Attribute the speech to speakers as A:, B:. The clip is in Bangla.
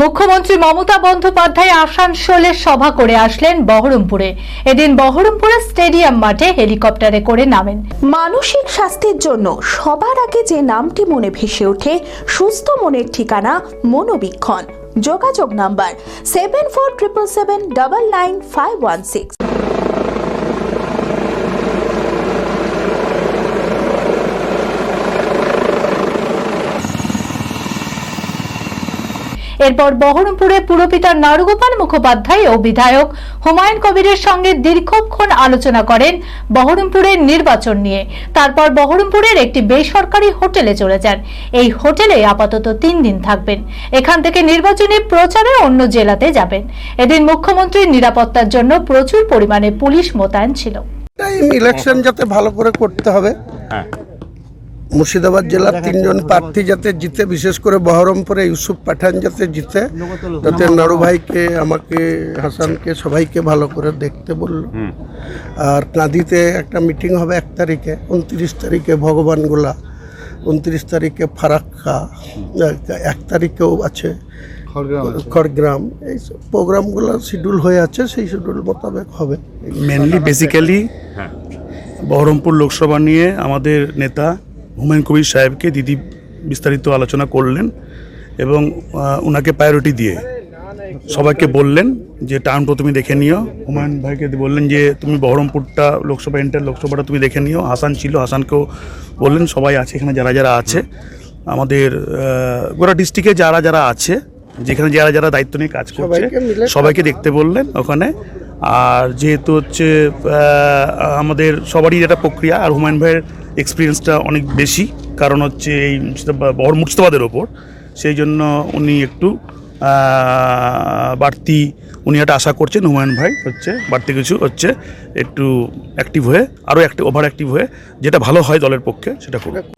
A: মুখ্যমন্ত্রী মমতা বন্দ্যোপাধ্যায় আসানসোলে সভা করে আসলেন বহরমপুরে। এদিন বহরমপুরের স্টেডিয়াম মাঠে হেলিকপ্টারে করে নামেন।
B: মানসিক স্বাস্থ্যের জন্য সবার আগে যে নামটি মনে ভেসে ওঠে, সুস্থ মনের ঠিকানা মনোবীক্ষণ। যোগাযোগ number seven four triple seven double nine five one six
A: এরপর বহরমপুরে পুরপিতা নারুগোপাল মুখোপাধ্যায় ও বিধায়ক হুমায়ুন কবিরের সঙ্গে দীর্ঘক্ষণ আলোচনা করেন বহরমপুরের নির্বাচন নিয়ে। তারপর বহরমপুরের একটি বেসরকারি হোটেলে চলে যান। এই হোটেলে আপাতত তিন দিন থাকবেন। এখান থেকে নির্বাচনী প্রচারে অন্য জেলাতে যাবেন। এদিন মুখ্যমন্ত্রীর নিরাপত্তার জন্য প্রচুর পরিমাণে পুলিশ মোতায়েন ছিল।
C: ইলেকশন যাতে ভালো করে করতে হবে। মুর্শিদাবাদ জেলার তিনজন প্রার্থী যাতে জিতে বিশেষ করে বহরমপুরে ইউসুফ পাঠান যাতে জিতে যাতে নাড়ু ভাইকে আমাকে হাসানকে সবাইকে ভালো করে দেখতে বলল। আর কাঁদিতে একটা মিটিং হবে এক তারিখে উনত্রিশ তারিখে ভগবানগোলা উনত্রিশ তারিখে ফারাক্কা এক তারিখেও আছে খড়গ্রাম এই সব প্রোগ্রামগুলো শিডিউল হয়ে আছে সেই শিডিউল মোতাবেক হবে।
D: মেনলি বেসিক্যালি বহরমপুর লোকসভা নিয়ে আমাদের নেতা হুমায়ুন কবির সাহেবকে দিদি বিস্তারিত আলোচনা করলেন এবং ওনাকে প্রায়োরিটি দিয়ে সবাইকে বললেন যে টাউন তুমি দেখে নিও। হুমায়ুন ভাইকে বললেন যে তুমি বহরমপুরটা লোকসভা এন্টার লোকসভাটা তুমি দেখে নিও। হাসান ছিল হাসানকেও বললেন সবাই আছে এখানে যারা যারা আছে। আমাদের গোটা ডিস্ট্রিক্টে যারা যারা আছে যেখানে যারা যারা দায়িত্ব নিয়ে কাজ করছে
C: সবাইকে
D: দেখতে বললেন ওখানে। আর যেহেতু হচ্ছে আমাদের সবারই একটা প্রক্রিয়া আর হুমায়ুন ভাইয়ের এক্সপিরিয়েন্সটা অনেক বেশি। কারণ হচ্ছে এই বহর মুর্শিদাবাদের ওপর। সেই জন্য উনি একটু বাড়তি উনি একটা আশা করছেন, হুমায়ুন ভাই হচ্ছে, বাড়তি কিছু হচ্ছে একটু অ্যাক্টিভ হয়ে, আরও অ্যাক্টিভ ওভার অ্যাক্টিভ হয়ে যেটা ভালো হয় দলের পক্ষে, সেটা করবে